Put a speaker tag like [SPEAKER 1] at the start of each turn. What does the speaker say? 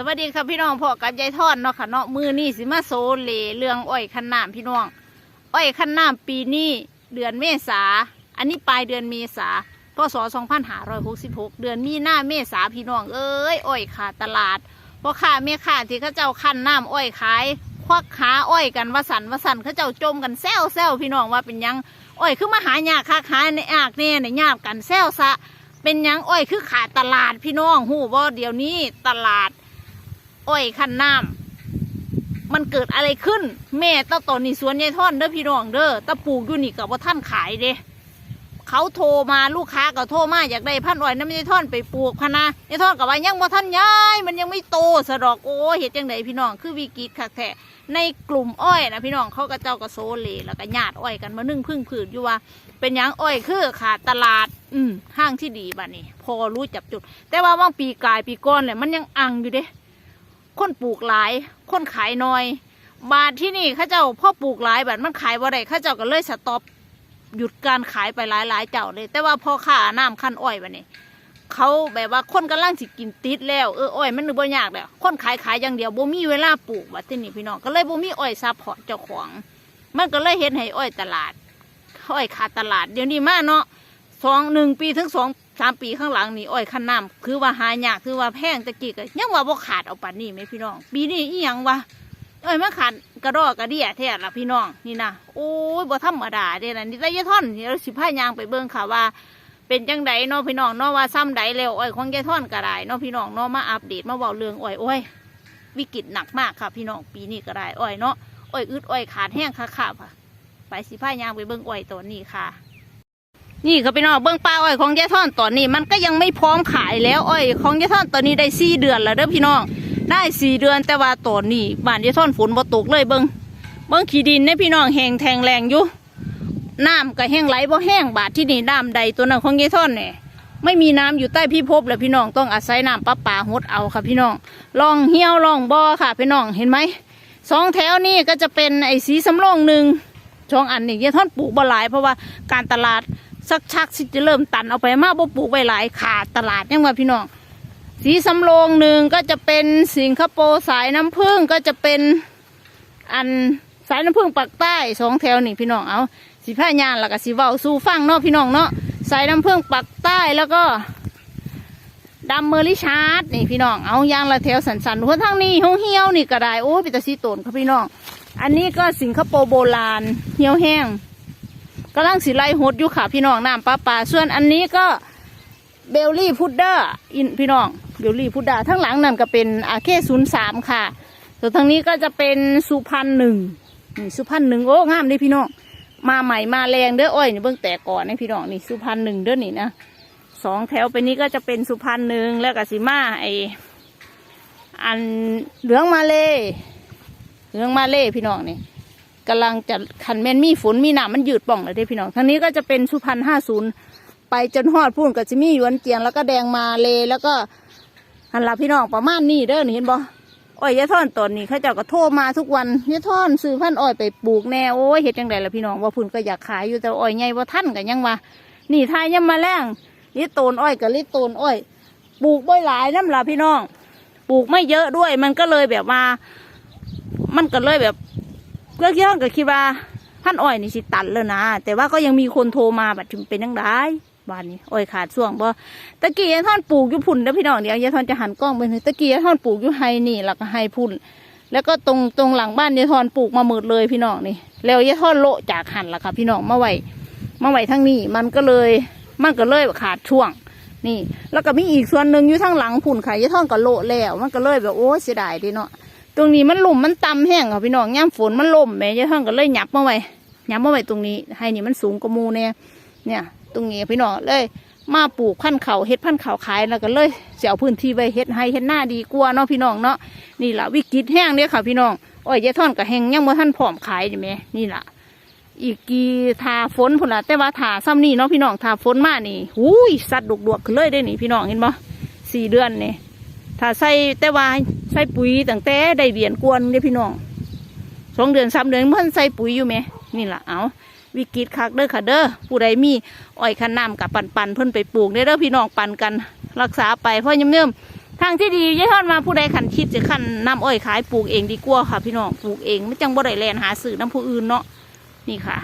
[SPEAKER 1] สวัสดีครับพี่น้องพ่อกับยายทอดเนาะค่ะเนาะมือนี่สิมาโซเลเรื่องอ้อยคันน้ำพี่น้อง อ้อยคันน้ำปีนี้เดือนเมษา อันนี้ปลายเดือนเมษาพศ2566 เดือนมีหน้าเมษาพี่น้องเอ้ยอ้อยขาดตลาดเพราะข้าเมียข้าที่เขาเจ้าคันน้ำอ้อยขาย ควักหาอ้อยกันวสันวสันเขาเจ้าจมกันแซวแซวพี่น้องว่าเป็นยังอ้อยคือมาหายากคักหาในอากเนี่ยในยากกันแซวซะ เป็นยังอ้อยคือขาดตลาดพี่น้องหูบ่าเดี๋ยวนี้ตลาด อ้อยคันน้ำมันเกิดอะไรขึ้น แม่ตาตอนนี้สวนยายท่อนเด้อพี่น้องเด้อตาปลูกอยู่นี่กับว่าท่านขายเด้เขาโทรมาลูกค้าก็โทรมาอยากได้พันอ้อยน้ำยายท่อนไปปลูกพะนะยายท่อนกับว่ายังว่าท่านย้ายมันยังไม่โตสะดอกโอ้เห็ดจังไดพี่น้องคือวิกฤตคักแท้ในกลุ่มอ้อยนะพี่น้องเขาก็เจ้าก็โซเลแล้วก็ญาติอ้อยกันมานึ่งพึ่งผืดอยู่ว่า เป็นยังอ้อยคือขาดตลาด อืมห้างที่ดีบ้านี้ พอรู้จับจุด แต่ว่าว่างปีกายปีก้อนเนี่ยมันยังอังอยู่เด้ คนปลูกหลาย คนขายน้อย บาทที่นี่ข้าเจ้าพ่อปลูกหลายบาทมันขายบ่ได้ข้าเจ้าก็เลยสต็อปหยุดการขายไปหลายหลายเจ้าเลย แต่ว่าพ่อค่าน้ำขั้นอ้อยบัดนี้เขาแบบว่าคนกำลังสิกินติดแล้วเอออ้อยมันนึกบ่ยากแล้วคนขายขายอย่างเดียวบ่มีเวลาปลูกบัดที่นี่พี่น้องก็เลยบ่มีอ้อยซัพพอร์ตเจ้าของ มันก็เลยเห็นให้อ้อยตลาดอ้อยขาดตลาดเดี๋ยวนี้มาเนาะ สองหนึ่งปีถึงสองสามปีข้างหลังนี่อ้อยขั้นน้ำคือว่าหายากคือว่าแพงตะกี้ก็ยังว่าบ่ขาดเอาปันนี่ไหมพี่น้อง ปีนี้อีหยังวะอ้อยมันขาดกระดอกกระเดียแท้ละพี่น้องนี่นะโอ้ยบ่ธรรมดาเด้นะนี่ระยะท่อนเดี๋ยวสิพายางไปเบิ่งค่ะว่า เป็นจังไดเนาะพี่น้องเนาะว่าซ้ำใดแล้วอ้อยของยายท่อนก็ได้เนาะพี่น้องเนาะมาอัปเดตมาเว้าเรื่องอ้อยโอ้ยวิกฤตหนักมากค่ะ พี่น้องปีนี้ก็ได้อ้อยเนาะอ้อยอึดอ้อยขาดแห้งค่ะค่ะค่ะไปสิพายางไปเบิ่งอ้อยตัวนี้ค่ะ นี่ค่ะพี่น้องเบื้องป้าอ้อยของยายท่อนตอนนี้ มันก็ยังไม่พร้อมขายแล้วอ้อยของยายท่อนตอนนี้ได้สี่เดือนแล้วเด้อพี่น้องได้สี่เดือนแต่ว่าตอนนี้บ้านยายท่อนฝนบ่ตกเลยเบิ้งเบิ้งขี้ดินเนี่ยพี่น้องแห้งแทงแรงอยู่น้ำก็แห้งไหลบ่แห้งบาดที่นี่น้ำใดตัวนั้นของยายท่อนเนี่ยไม่มีน้ำอยู่ใต้พิภพแล้วพี่น้องต้องอาศัยน้ำประปาหดเอาค่ะพี่น้องลองเหี่ยวลองบ่อค่ะพี่น้องเห็นไหมสองแถวนี่ก็จะเป็นไอ้สีสำรองหนึ่งช่องอันนี้ยายท่อนปลูกบ่หลายเพราะว่าการตลาด สักชักสิจะเริ่มตันเอาไปมาบ่ปลูกไว้หลายขาดตลาดยังว่าพี่น้อง สีสำโรงหนึ่งก็จะเป็นสิงคโปร์สายน้ำผึ้งก็จะเป็นอันสายน้ำผึ้งปักใต้สองแถวนี่พี่น้องเอาสีผ้ายานแล้วก็สีเว้าสู่ฟังเนาะพี่น้องเนาะสายน้ำผึ้งปักใต้แล้วก็ดำเมอริชาร์ดนี่พี่น้องเอายางละแถวสันสันหัวทางนี้องเหี่ยวนี่ก็ได้โอ้ปิตาซีโตนครับพี่น้อง อันนี้ก็สิงคโปร์โบราณเหี่ยวแห้ง กำลังสีไล่หดอยู่ค่ะ พี่น้องน้ำปลาปลาส่วนอันนี้ก็เบลลี่พุดเดอร์อินพี่น้องเบลลี่พุดเดอร์ทั้งหลังนั่นก็เป็นอาเคศูนย์สามค่ะส่วนทางนี้ก็จะเป็นสุพรรณหนึ่งนี่สุพรรณหนึ่งโอ้งามเลยพี่น้องมาใหม่มาแรงเด้ออ้อยนี่เบิ่งแต่ก่อนนะพี่น้องนี่สุพรรณหนึ่งเด้อนี่นะสองแถวไปนี้ก็จะเป็นสุพรรณหนึ่งแล้วก็สีมาไออันเหลืองมาเลยเหลืองมาเลยพี่น้องนี่ กำลังจะขันแมนมีฝนมีหนามันยืดป่องเลยเด้พี่น้องทางนี้ก็จะเป็นสุพรรณห้าศูนย์ไปจนฮอดพุ่นกับจิมีหยวนเจียงแล้วก็แดงมาเลแล้วก็หันหลัพี่น้องประมาณนี้เด้อนี่เห็นบ่อ้อยยะท่อนตอนนี้เขาเจ้าก็โทรมาทุกวันยะท่อนซื้อพันอ้อยไปปลูกแน่โอ้ยเฮ็ดจังไดล่ะพี่น้องว่าพุ่นก็อยากขายอยู่แต่อ้อยใหญ่ว่าท่านกันยังว่านี่ทายยังมาแรงนี่โตนอ้อยกับลิโตนอ้อย ปลูกบ่อยหลายน้ำล่ะพี่น้อง ปลูกไม่เยอะด้วย มันก็เลยแบบว่ามันก็เลยแบบ เพื่อคิดว่าก็คิดว่าท่านอ้อยนี่สิตันแล้วนะ แต่ว่าก็ยังมีคนโทรมาบัดถึงเป็นยังไงบ้านนี้อ้อยขาดช่วงบ่ตะกี้ยายท่อนปลูกอยู่พุ่นแล้วพี่น้องเดี๋ยวยายท่อนจะหันกล้องไปหน่อยตะกี้ยายท่อนปลูกอยู่ไฮนี่แล้วก็ไฮพุ่นแล้วก็ตรงตรงหลังบ้านยายท่อนปลูกมาหมดเลยพี่น้องนี่ แล้วยายท่อนโละจากหันละค่ะพี่น้องมาไว้มาไว้ทั้งนี้มันก็เลยมันก็เลยขาดช่วงนี่ แล้วก็มีอีกส่วนหนึ่งอยู่ทั้งหลังพุ่นค่ะยายท่อนก็โละแล้ว มันก็เลยแบบโอ้เสียดายดีเนาะ ตรงนี้มันหลุมมันต่ำแห้งค่ะพี่น้องย่ามฝนมันล่มแม่ยายท่านก็เลยหยับมาไว้หยับมาไว้ตรงนี้ ให้นี่มันสูงกว่ามูเนี่ยเนี่ย ตรงนี้พี่น้องเลย มาปลูกพันธุ์เขาเฮ็ดพันธุ์เขาขายแล้วก็เลยเสียพื้นที่ไว้เฮ็ดให้เฮ็ดหน้าดีกว่าเนาะพี่น้องเนาะนี่แหละวิกฤตแห้งเด้อค่ะพี่น้องอ้อยยายท่อนกับแห้งยังบ่ท่านพร้อมขายใช่ไหมนี่แหละอีกกี่ทาฝนพุ่นละแต่ว่าทาซ้ำนี่เนาะพี่น้องทาฝนมานี่หูยสัตว์ดวกขึ้นเลยได้นี่พี่น้องเห็นบ่สี่เดือนนี่ถ้าใส่แต่ว่า ใส่ปุ๋ยตั้งแต่ได้เบียนกวนเด้อพี่น้องสองเดือนสามเดือนเพิ่นใส่ปุ๋ยอยู่ไหมนี่ล่ะเอาวิกฤตคักเด้อค่ะเด้อผู้ใดมีอ้อยคันน้ำกับปันปันๆเพิ่นไปปลูกเด้อเด้อพี่น้องปันกันรักษาไปเพราะยำเนื่มทางที่ดียายทอดมาผู้ใดขันคิดจะขันน้ำอ้อยขายปลูกเองดีกว่าค่ะ พี่น้องปลูกเองไม่จังบ่ได้แลนหาซื้อน้ำผู้อื่นเนาะนี่ค่ะ